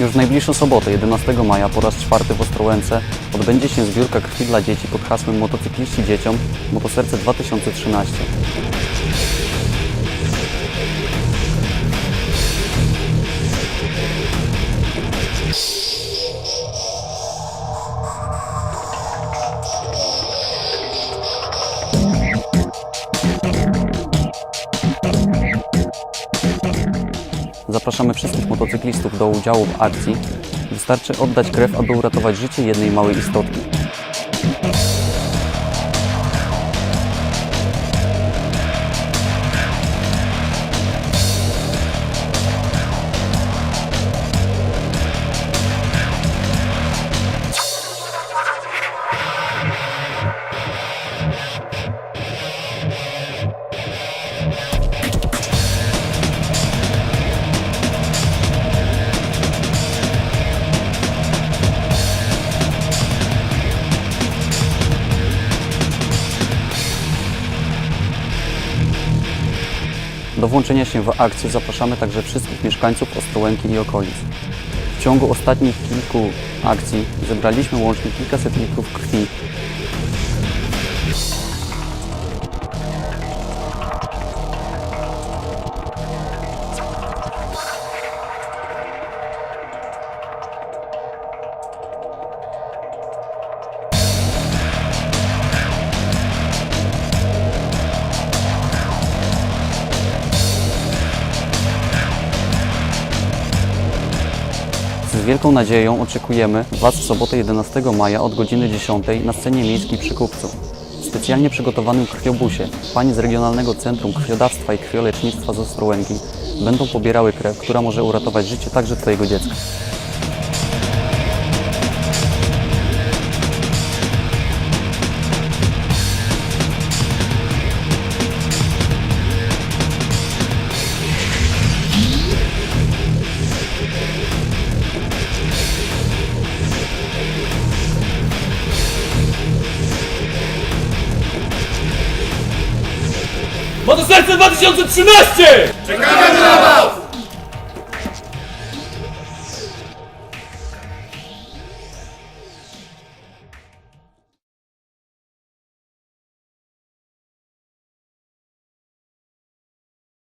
Już w najbliższą sobotę, 11 maja, po raz czwarty w Ostrołęce odbędzie się zbiórka krwi dla dzieci pod hasłem Motocykliści dzieciom Motoserce 2013. Zapraszamy wszystkich motocyklistów do udziału w akcji. Wystarczy oddać krew, aby uratować życie jednej małej istotki. Do włączenia się w akcję zapraszamy także wszystkich mieszkańców Ostrołęki i okolic. W ciągu ostatnich kilku akcji zebraliśmy łącznie kilkaset litrów krwi. Z wielką nadzieją oczekujemy Was w sobotę 11 maja od godziny 10 na scenie miejskiej przy Kupcu. W specjalnie przygotowanym krwiobusie Pani z Regionalnego Centrum Krwiodawstwa i Krwiolecznictwa z Ostrołęki będą pobierały krew, która może uratować życie także Twojego dziecka. Motoserce 2013! Czekamy na was!